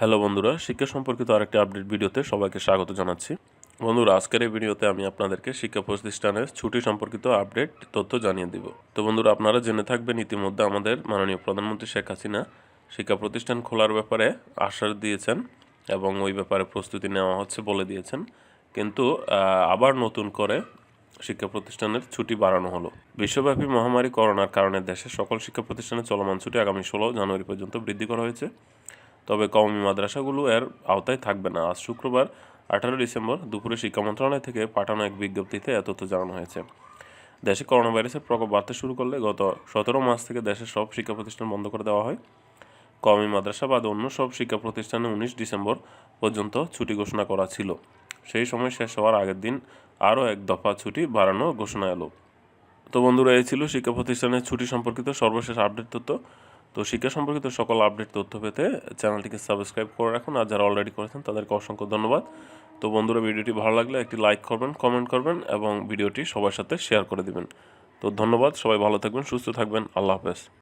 Hello বন্ধুরা, শিক্ষা সম্পর্কিত আরেকটি আপডেট ভিডিওতে সবাইকে স্বাগত জানাচ্ছি। বন্ধুরা, আজকের এই ভিডিওতে আমি আপনাদেরকে শিক্ষা প্রতিষ্ঠানের ছুটি সম্পর্কিত আপডেট তথ্য জানিয়ে দিব। তো বন্ধুরা, আপনারা জেনে থাকবেন ইতিমধ্যে আমাদের মাননীয় প্রধানমন্ত্রী শেখ হাসিনা শিক্ষা প্রতিষ্ঠান খোলার ব্যাপারে আশ্বাস দিয়েছেন এবং ওই ব্যাপারে প্রস্তুতি নেওয়া হচ্ছে বলে দিয়েছেন। কিন্তু আবার নতুন করে শিক্ষা প্রতিষ্ঠানের ছুটি বাড়ানো হলো। বিশ্বব্যাপী মহামারী করোনার কারণে দেশের সকল শিক্ষা প্রতিষ্ঠানের চলমান ছুটি আগামী ষোলো জানুয়ারি পর্যন্ত বৃদ্ধি করা হয়েছে। তবে কওমি মাদ্রাসাগুলো এর আওতায় থাকবে না। আজ শুক্রবার, আঠারো ডিসেম্বর দুপুরে শিক্ষা মন্ত্রণালয় থেকে পাঠানো এক বিজ্ঞপ্তিতে এ তথ্য জানানো হয়েছে। দেশে করোনা ভাইরাসের প্রকোপ বাড়তে শুরু করলে গত সতেরো মাস থেকে দেশের সব শিক্ষা প্রতিষ্ঠান বন্ধ করে দেওয়া হয়। কওমি মাদ্রাসা বাদ অন্য সব শিক্ষা প্রতিষ্ঠানে উনিশ ডিসেম্বর পর্যন্ত ছুটি ঘোষণা করা ছিল। সেই সময় শেষ হওয়ার আগের দিন আরও এক দফা ছুটি বাড়ানো ঘোষণা এলো। তো বন্ধুরা, এই ছিল শিক্ষা প্রতিষ্ঠানের ছুটি সম্পর্কিত সর্বশেষ আপডেট তথ্য। তো শিক্ষা সম্পর্কিত সকল আপডেট তথ্য পেতে চ্যানেলটিকে সাবস্ক্রাইব করে রাখুন আর যারা অলরেডি করেছেন, তাদেরকে অসংখ্য ধন্যবাদ। তো বন্ধুরা, ভিডিওটি ভালো লাগলে একটি লাইক করবেন কমেন্ট করবেন এবং ভিডিওটি সবার সাথে শেয়ার করে দিবেন। তো ধন্যবাদ, সবাই ভালো থাকবেন, সুস্থ থাকবেন, আল্লাহ হাফেজ।